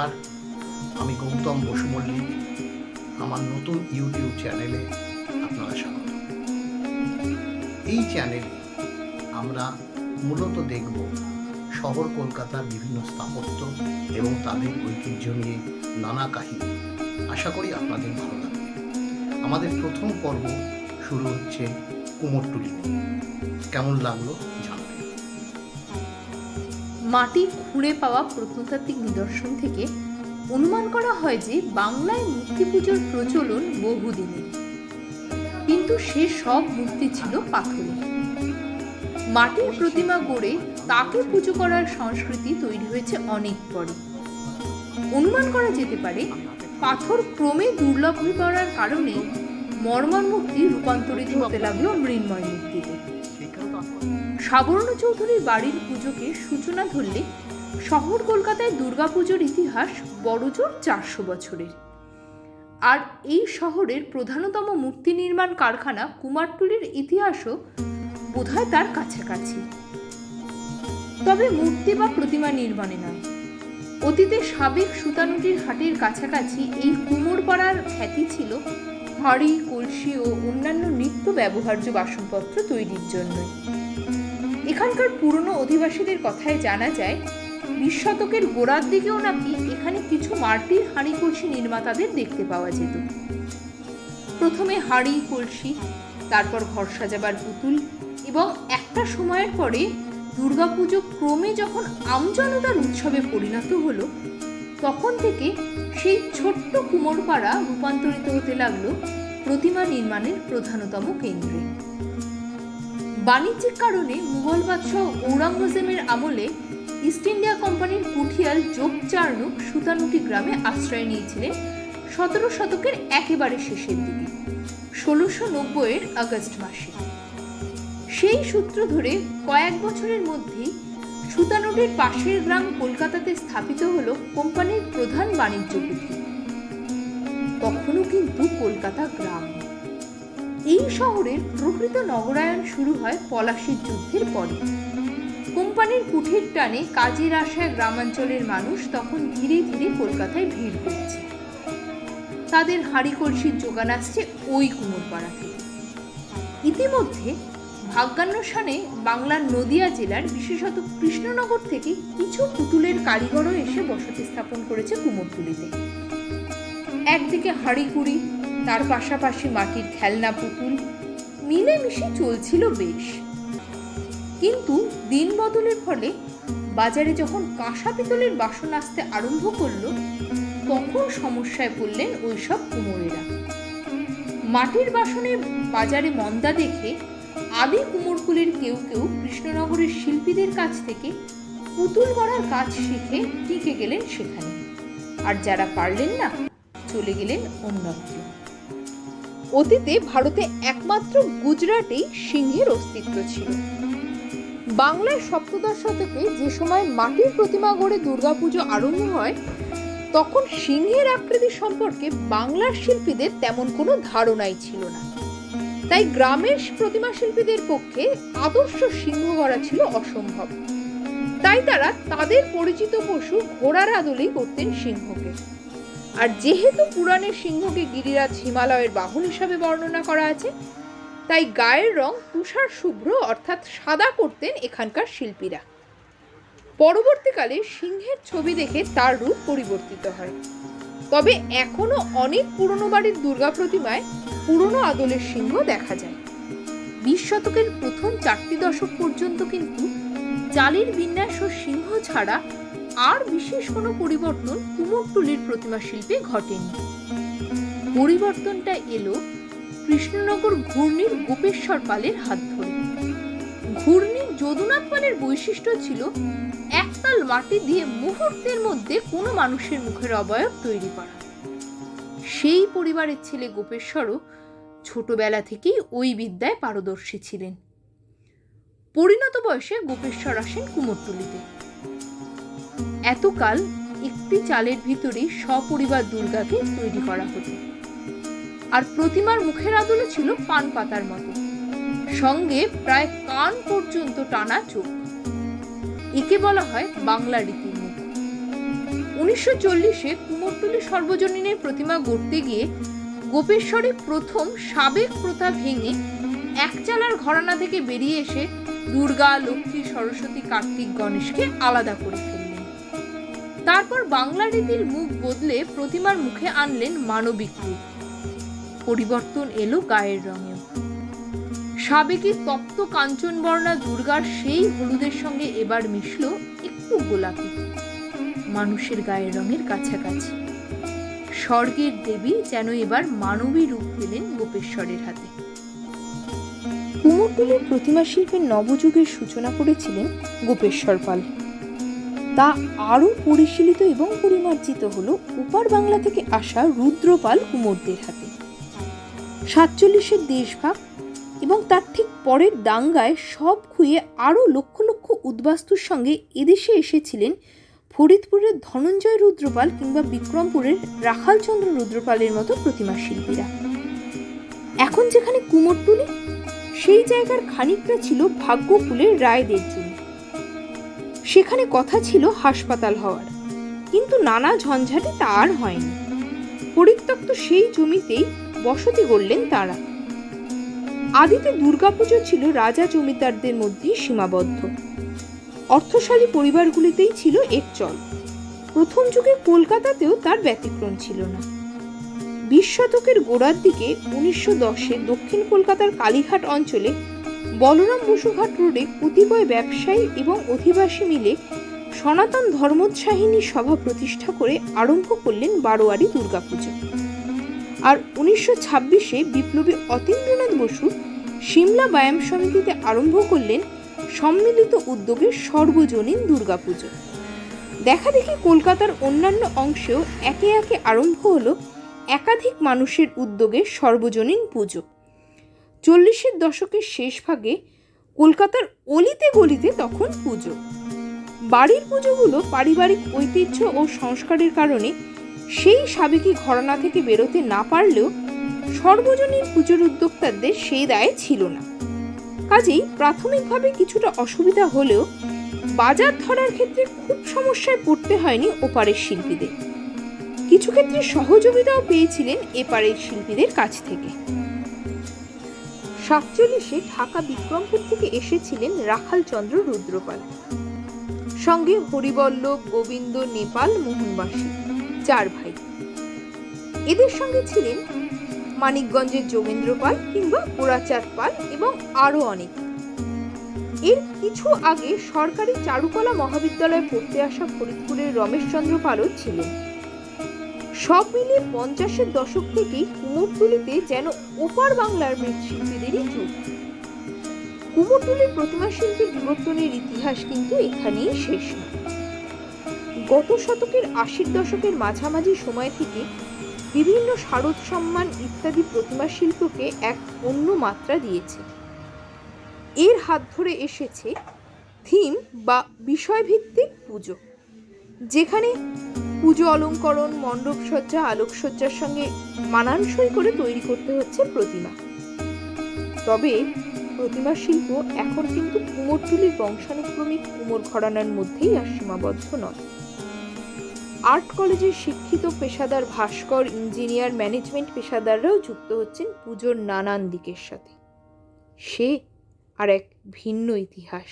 নমস্কার। আমি গৌতম বসু মল্লিক। আমার নতুন ইউটিউব চ্যানেলে আপনারা স্বাগত। এই চ্যানেলে আমরা মূলত দেখব শহর কলকাতার বিভিন্ন স্থাপত্য এবং তাদের ঐতিহ্য নিয়ে নানা কাহিনী। আশা করি আপনাদের ভালো লাগবে। আমাদের প্রথম পর্ব শুরু হচ্ছে কুমোরটুলি কেমন লাগল জানাবেন। মাটি খুঁড়ে পাওয়া প্রত্নতাত্ত্বিক নিদর্শন থেকে অনুমান করা হয় যে বাংলায় মূর্তি পুজোর প্রচলন বহুদিনের কিন্তু সে সব মূর্তি ছিল পাথরের। মাটির প্রতিমা গড়ে তাকে পুজো করার সংস্কৃতি তৈরি হয়েছে অনেক পরে। অনুমান করা যেতে পারে, পাথর ক্রমে দুর্লভ হয়ে পড়ার কারণে মর্মর মূর্তি রূপান্তরিত হতে লাগল মৃন্ময় মূর্তিতে। সাবর্ণ চৌধুরীর বাড়ির পুজোকে সূচনা ধরলে শহর কলকাতায় দুর্গাপুজোর ইতিহাস বড়জোর চারশো বছরের। আর এই শহরের প্রধানতম মূর্তি নির্মাণ কারখানা কুমারটুলির ইতিহাসও বোধহয় তার কাছাকাছি। তবে মূর্তি বা প্রতিমা নির্মাণে নয়। অতীতে সাবেক সুতানুটির হাটের কাছাকাছি এই কুমোরপাড়ার খ্যাতি ছিল হাঁড়ি কলসি ও অন্যান্য নিত্য ব্যবহার্য বাসনপত্র তৈরির জন্যই। এখানকার পুরনো অধিবাসীদের কথায় জানা যায়, বিশ শতকের গোড়ার দিকেও নাকি এখানে কিছু মাটির হাঁড়ি কলসি নির্মাতাদের দেখতে পাওয়া যেত। প্রথমে হাঁড়ি, কলসি, তারপর ঘর সাজাবার পুতুল এবং একটা সময়ের পরে দুর্গাপুজো ক্রমে যখন আমজনতার উৎসবে পরিণত হলো, তখন থেকে সেই ছোট্ট কুমোরপাড়া রূপান্তরিত হতে লাগল প্রতিমা নির্মাণের প্রধানতম কেন্দ্রে। বাণিজ্যিক কারণে মুঘল বাদশাহ ঔরঙ্গজেবের আমলে ইস্ট ইন্ডিয়া কোম্পানির কুঠিয়াল যোগচার্ণুক সুতানুটি গ্রামে আশ্রয় নিয়েছিলেন সতেরো শতকের একেবারে শেষের দিকে, ষোলোশো নব্বইয়ের আগস্ট মাসে। সেই সূত্র ধরে কয়েক বছরের মধ্যেই সুতানুটির পাশের গ্রাম কলকাতাতে স্থাপিত হলো কোম্পানির প্রধান বাণিজ্য কুঠি। তখনও কিন্তু কলকাতা গ্রাম। এই শহরের প্রকৃত নগরায়ণ শুরু হয় পলাশির যুদ্ধের পরে। কোম্পানির কুঠির টানে কাজের আশায় গ্রামাঞ্চলের মানুষ তখন ধীরে ধীরে কলকাতায় ভিড় করছে। তাদের হাঁড়ি কলসির যোগান আসছে ওই কুমোরপাড়া থেকে ইতিমধ্যে ভাগ্যান্বেষণে বাংলার নদিয়া জেলার বিশেষত কৃষ্ণনগর থেকে কিছু পুতুলের কারিগরও এসে বসতি স্থাপন করেছে কুমোরটুলিতে একদিকে হাঁড়ি কুড়ি তার পাশাপাশি মাটির খেলনা, পুতুল, মিলেমিশে চলছিল বেশ। কিন্তু দিন বদলের ফলে বাজারে যখন কাঁসা পিতলের বাসন আসতে আরম্ভ করল, তখন সমস্যায় পড়লেন ওইসব কুমোরেরা। মাটির বাসনের বাজারে মন্দা দেখে আদি কুমোরকুলের কেউ কেউ কৃষ্ণনগরের শিল্পীদের কাছ থেকে পুতুল গড়ার কাজ শিখে টিকে গেলেন সেখানে। আর যারা পারলেন না, চলে গেলেন অন্যত্র। অতীতে ভারতে একমাত্র গুজরাটেই সিংহের অস্তিত্ব ছিল। বাংলার সপ্তদশ শতকে যে সময় মাটির প্রতিমা গড়ে দুর্গাপুজো আরম্ভ হয়, তখন সিংহের আকৃতি সম্পর্কে বাংলার শিল্পীদের তেমন কোনো ধারণাই ছিল না। তাই গ্রামের প্রতিমা শিল্পীদের পক্ষে আদর্শ সিংহ গড়া ছিল অসম্ভব। তাই তারা তাদের পরিচিত পশু ঘোড়ার আদলেই করতেন সিংহকে। আর যেহেতু পুরাণের সিংহকে গিরিরাজ হিমালয়ের বাহন হিসাবে বর্ণনা করা আছে, তাই গায়ের রং তুষার শুভ্র অর্থাৎ সাদা করতেন এখানকার শিল্পীরা। পরবর্তীকালে সিংহের ছবি দেখে তার রূপ পরিবর্তিত হয়। তবে এখনও অনেক পুরনো বাড়ির দুর্গা প্রতিমায় পুরনো আদলের সিংহ দেখা যায়। বিশ শতকের প্রথম চারটি দশক পর্যন্ত কিন্তু চালের বিন্যাস ও সিংহ ছাড়া আর বিশেষ কোনো পরিবর্তন কুমোরটুলির প্রতিমা শিল্পে ঘটেনি। পরিবর্তনটা এলো কৃষ্ণনগর ঘূর্ণির গোপেশ্বর পালের হাত ধরে। ঘূর্ণির যদুনাথ পালের বৈশিষ্ট্য ছিল একতাল মাটি দিয়ে মুহূর্তের মধ্যে কোনো মানুষের মুখের অবয়ব তৈরি করা। সেই পরিবারের ছেলে গোপেশ্বরও ছোটবেলা থেকেই ওই বিদ্যায় পারদর্শী ছিলেন। পরিণত বয়সে গোপেশ্বর আসেন কুমোরটুলিতে। এতকাল একটি চালের ভিতরেই সপরিবার দুর্গাকে তৈরি করা হতো। আর প্রতিমার মুখের আদলে ছিল পান পাতার মতো। সঙ্গে প্রায় কান পর্যন্ত টানা চোখ। একে বলা হয় বাংলা রীতির মুখ। উনিশশো চল্লিশে কুমোরটুলি সর্বজনীনের প্রতিমা গড়তে গিয়ে গোপেশ্বরে প্রথম সাবেক প্রথা ভেঙে একচালার ঘরানা থেকে বেরিয়ে এসে দুর্গা, লক্ষ্মী, সরস্বতী, কার্তিক, গণেশকে আলাদা করে তারপর বাংলা রীতির মুখ বদলে প্রতিমার মুখে আনলেন মানবিক রূপ। পরিবর্তন এলো গায়ের রঙেও সাবেকি তপ্ত কাঞ্চনবর্ণা দুর্গার সেই হলুদের সঙ্গে এবার মিশল একটু গোলাপি। মানুষের গায়ের রঙের কাছাকাছি। স্বর্গের দেবী যেন এবার মানবী রূপ পেলেন গোপেশ্বরের হাতে। কুমোরটুলির প্রতিমা শিল্পের নবযুগের সূচনা করেছিলেন গোপেশ্বর পাল। তা আরও পরিশীলিত এবং পরিমার্জিত হলো উপার বাংলা থেকে আসা রুদ্রপাল কুমোরদের হাতে। সাতচল্লিশের দেশভাগ এবং তার ঠিক পরের দাঙ্গায় সব খুঁয়ে আরও লক্ষ লক্ষ উদ্বাস্তুর সঙ্গে এদেশে এসেছিলেন ফরিদপুরের ধনঞ্জয় রুদ্রপাল কিংবা বিক্রমপুরের রাখালচন্দ্র রুদ্রপালের মতো প্রতিমা শিল্পীরা। এখন যেখানে কুমোরটুলি, সেই জায়গার খানিকটা ছিল ভাগ্যকুলের রায়দের জন্য। সেখানে কথা ছিল হাসপাতাল হওয়ার। কিন্তু নানা ঝঞ্ঝাটে তা আর হয়নি। পরিত্যক্ত সেই জমিতেই বসতি গড়লেন তারা। আদিতে দুর্গাপুজো ছিল রাজা জমিদারদের মধ্যেই সীমাবদ্ধ। অর্থশালী পরিবারগুলিতেই ছিল এক চল। প্রথম যুগে কলকাতাতেও তার ব্যতিক্রম ছিল না। বিশ শতকের গোড়ার দিকে উনিশশো দশে দক্ষিণ কলকাতার কালীঘাট অঞ্চলে বলরাম বসুঘাট রোডে কতিপয় ব্যবসায়ী এবং অধিবাসী মিলে সনাতন ধর্মোৎসাহিনী সভা প্রতিষ্ঠা করে আরম্ভ করলেন বারোয়ারি দুর্গাপুজো। আর উনিশশো ছাব্বিশে বিপ্লবী অতীন্দ্রনাথ বসু সিমলা ব্যায়াম সমিতিতে আরম্ভ করলেন সম্মিলিত উদ্যোগে সর্বজনীন দুর্গাপুজো। দেখা দেখি কলকাতার অন্যান্য অংশেও একে একে আরম্ভ হলো একাধিক মানুষের উদ্যোগে সর্বজনীন পুজো। চল্লিশের দশকের শেষ ভাগে কলকাতার অলিতে গলিতে তখন পুজো। বাড়ির পুজোগুলো পারিবারিক ঐতিহ্য ও সংস্কারের কারণে সেই সাবেকি ঘরানা থেকে বেরোতে না পারলেও সর্বজনীন পুজোর উদ্যোক্তাদের সেই দায় ছিল না। কাজেই প্রাথমিকভাবে কিছুটা অসুবিধা হলেও বাজার ধরার ক্ষেত্রে খুব সমস্যায় পড়তে হয়নি ওপারের শিল্পীদের। কিছু ক্ষেত্রে সহযোগিতাও পেয়েছিলেন এপারের শিল্পীদের কাছ থেকে। সাতচল্লিশে ঢাকা বিক্রমপুর থেকে এসেছিলেন রাখালচন্দ্র রুদ্রপাল। সঙ্গে হরিবল্লভ, গোবিন্দ, নেপাল, মোহনবাসী, চার ভাই। এদের সঙ্গে ছিলেন মানিকগঞ্জের যোগেন্দ্র পাল কিংবা গোরাচাঁদ পাল এবং আরও অনেক। এর কিছু আগে সরকারি চারুকলা মহাবিদ্যালয়ে পড়তে আসা ফরিদপুরের রমেশচন্দ্র পালও ছিলেন। সব মিলিয়ে পঞ্চাশের দশক থেকেই কুমোরটুলিতে যেন ওপার বাংলার মৃৎশিল্পীদেরই যুগ। কুমোরটুলির প্রতিমা শিল্পের বিবর্তনের ইতিহাস কিন্তু এখানেই শেষ গত শতকের আশির দশকের মাঝামাঝি সময় থেকে বিভিন্ন শারদ সম্মান ইত্যাদি প্রতিমা শিল্পকে এক অন্য মাত্রা দিয়েছে। এর হাত ধরে এসেছে থিম বা বিষয়ভিত্তিক পুজো, যেখানে পুজো অলঙ্করণ মণ্ডপসজ্জা আলোকসজ্জার সঙ্গে মানানসই করে তৈরি করতে হচ্ছে প্রতিমা। তবে প্রতিমা শিল্প এখন কিন্তু কুমোরটুলির বংশানুক্রমিক কুমোর ঘরানার মধ্যেই আর সীমাবদ্ধ নয়। আর্ট কলেজের শিক্ষিত পেশাদার ভাস্কর, ইঞ্জিনিয়ার, ম্যানেজমেন্ট পেশাদাররাও যুক্ত হচ্ছেন পুজোর নানান দিকের সাথে। সে আর এক ভিন্ন ইতিহাস।